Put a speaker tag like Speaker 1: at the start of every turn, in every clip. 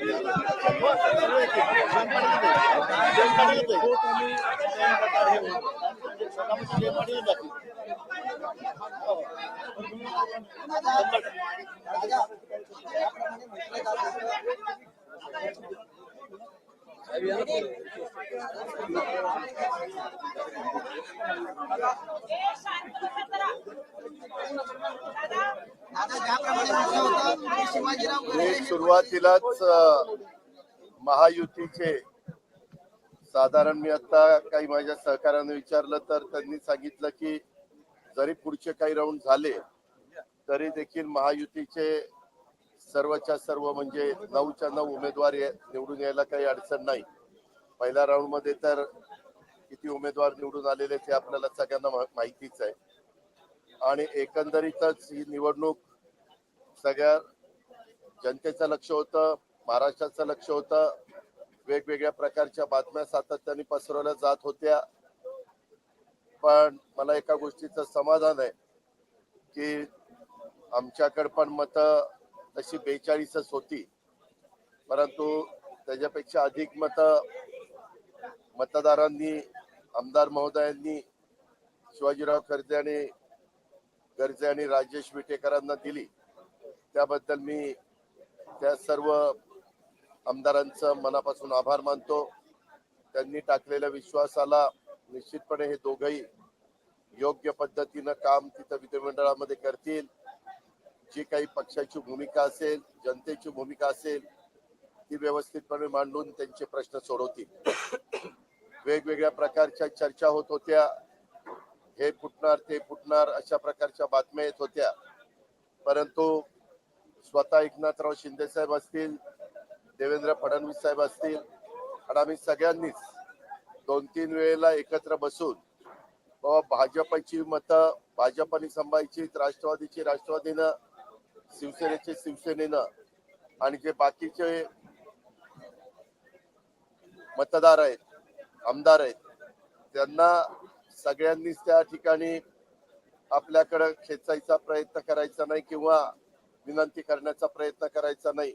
Speaker 1: Deixa
Speaker 2: मी सुरुवातीलाच महायुतीचे साधारण मी आता काही माझ्या सहकार्याने विचारलं तर त्यांनी सांगितलं की जरी पुढचे काही राऊंड झाले तरी देखील महायुतीचे सर्वच्या सर्व म्हणजे नऊच्या नऊ उमेदवार निवडून यायला काही अडचण नाही. पहिल्या राऊंडमध्ये तर किती उमेदवार निवडून आलेले ते आपल्याला सगळ्यांना माहितीच आहे. आणि एकंदरीतच ही निवडणूक सगळ्या जनतेचं लक्ष होतं महाराष्ट्राचं लक्ष होतं. वेगवेगळ्या प्रकारच्या बातम्या सातत्याने पसरवल्या जात होत्या. पण मला एका गोष्टीचं समाधान आहे की आमच्याकडे पण मत तशी बेचाळीसच होती. परंतु त्याच्यापेक्षा अधिक मत मतदारांनी आमदार महोदयांनी शिवाजीराव खर्जे आणि गर्जे आणि राजेश विटेकरांना दिली. त्याबद्दल मी त्या सर्व आमदारांचं मनापासून आभार मानतो. त्यांनी टाकलेल्या विश्वासाला निश्चितपणे हे दोघही योग्य पद्धतीनं काम तिथं विधिमंडळामध्ये करतील. जी काही पक्षाची भूमिका असेल जनतेची भूमिका असेल ती व्यवस्थितपणे मांडून त्यांचे प्रश्न सोडवतील. वेगवेगळ्या प्रकारच्या चर्चा होत होत्या. हे फुटणार ते फुटणार अशा प्रकारच्या बातम्या येत होत्या. परंतु स्वतः एकनाथराव शिंदे साहेब असतील देवेंद्र फडणवीस साहेब असतील आणि आम्ही सगळ्यांनीच दोन तीन वेळेला एकत्र बसून बाबा भाजपची मतं भाजपने संभायची राष्ट्रवादीची राष्ट्रवादीनं शिवसेनेचे शिवसेनेनं आणि जे बाकीचे मतदार आहेत आमदार आहेत त्यांना सगळ्यांनीच त्या ठिकाणी आपल्याकडे खेचायचा प्रयत्न करायचा नाही किंवा विनंती करण्याचा प्रयत्न करायचा नाही.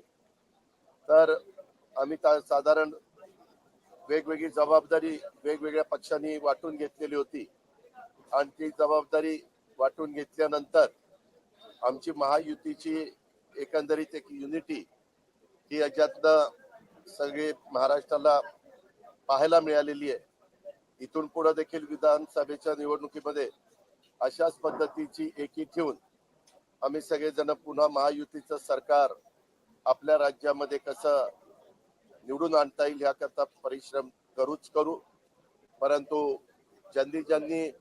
Speaker 2: तर आम्ही साधारण वेगवेगळी जबाबदारी वेगवेगळ्या पक्षांनी वाटून घेतलेली होती. आणि ती जबाबदारी वाटून घेतल्यानंतर आमची महायुतीची एकंदरीत एक युनिटी ही याच्यातनं सगळे महाराष्ट्राला पाहायला मिळालेली आहे. इथून पुढे देखील विधानसभेच्या निवडणुकीमध्ये अशाच पद्धतीची एकी ठेवून आम्ही सगळेजण पुन्हा महायुतीचं सरकार आपल्या राज्यामध्ये कसं निवडून आणता येईल याकरता परिश्रम करूच करू. परंतु ज्यांनी ज्यांनी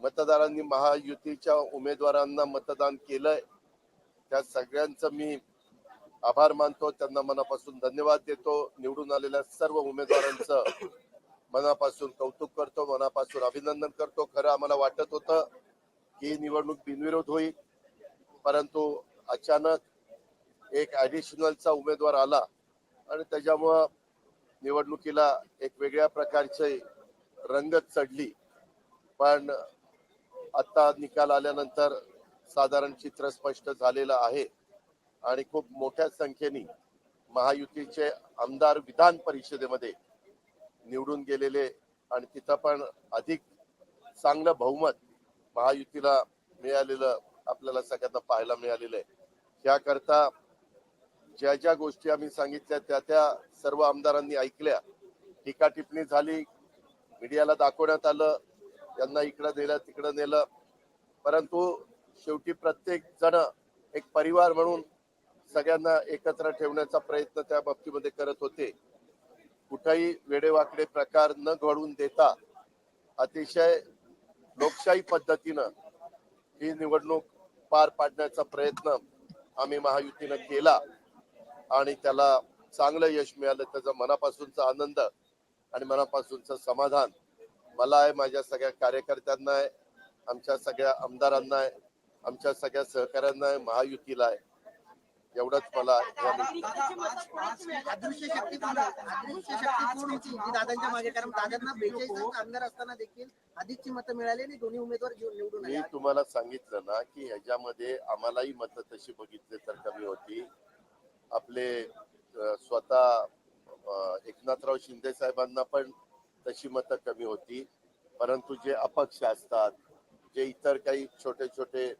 Speaker 2: मतदारांनी महायुतीच्या उमेदवारांना मतदान केलंय त्या सगळ्यांचं मी आभार मानतो. त्यांना मनापासून धन्यवाद देतो. निवडून आलेल्या सर्व उमेदवारांचं मनापासून कौतुक करतो मनापासून अभिनंदन करतो. खरं आम्हाला वाटत होतं की ही निवडणूक बिनविरोध होईल. परंतु अचानक एक ॲडिशनलचा उमेदवार आला आणि त्याच्यामुळं निवडणुकीला एक वेगळ्या प्रकारचे रंगत चढली. पण आता निकाल आल्यानंतर साधारण चित्र स्पष्ट झालेलं आहे आणि खूप मोठ्या संख्येने महायुतीचे आमदार विधान परिषदेमध्ये निवडून गेलेले आणि तिथं पण अधिक चांगलं बहुमत महायुतीला मिळालेलं आपल्याला सगळ्यांना पाहायला मिळालेलं आहे. त्याकरता ज्या ज्या गोष्टी आम्ही सांगितल्या त्या त्या सर्व आमदारांनी ऐकल्या. टीका टिप्पणी झाली मीडियाला दाखवण्यात आलं त्यांना इकडं नेलं तिकडं नेलं. परंतु शेवटी प्रत्येक जण एक परिवार म्हणून सगळ्यांना एकत्र ठेवण्याचा प्रयत्न त्या बाबतीमध्ये करत होते. कुठेही वेडेवाकडे प्रकार न घडून देता अतिशय लोकशाही पद्धतीनं ही निवडणूक पार पाडण्याचा प्रयत्न आम्ही महायुतीनं केला. आणि त्याला चांगलं यश मिळालं त्याचा मनापासूनचा आनंद आणि मनापासूनचं समाधान मला आहे. माझ्या सगळ्या कार्यकर्त्यांना आहे आमच्या सगळ्या आमदारांना आहे आमच्या सगळ्या सहकाऱ्यांना आहे महायुतीला आहे. एवढंच मला या
Speaker 1: अदृश्य शक्ती पूर्ण अदृश्य शक्ती पूर्ण होती? जी दादांच्या मागे कारण दादांना बेचाळीस आमदार असताना देखील अधिकची मतं मिळाली आणि दोन्ही उमेदवार जीवन निवडून
Speaker 2: मी तुम्हाला सांगितलं ना की ह्याच्यामध्ये आम्हालाही मतं तशी बघितली तर कमी होती. आपले स्वतः एकनाथराव शिंदे साहेबांना पण तशी मतं कमी होती. परंतु जे अपक्ष असतात जे इतर काही छोटे छोटे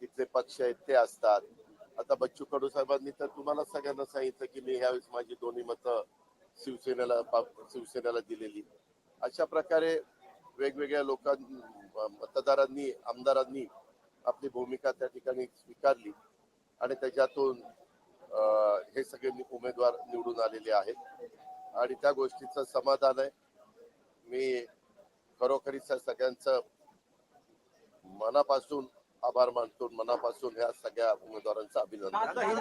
Speaker 2: तिथले पक्ष आहेत ते असतात. आता बच्चू कडू साहेबांनी तर तुम्हाला सगळ्यांना सांगितलं की मी ह्यावेळेस माझी दोन्ही मतं शिवसेनेला बा- शिवसेनेला दिलेली. अशा प्रकारे वेगवेगळ्या लोकां मतदारांनी आमदारांनी आपली भूमिका त्या ठिकाणी स्वीकारली आणि त्याच्यातून हे सगळे उमेदवार निवडून आलेले आहेत. आणि त्या गोष्टीचं समाधान आहे. मी खरोखरीच सगळ्यांचं मनापासून आभार मानतो मनापासून ह्या सगळ्या उमेदवारांचं अभिनंदन.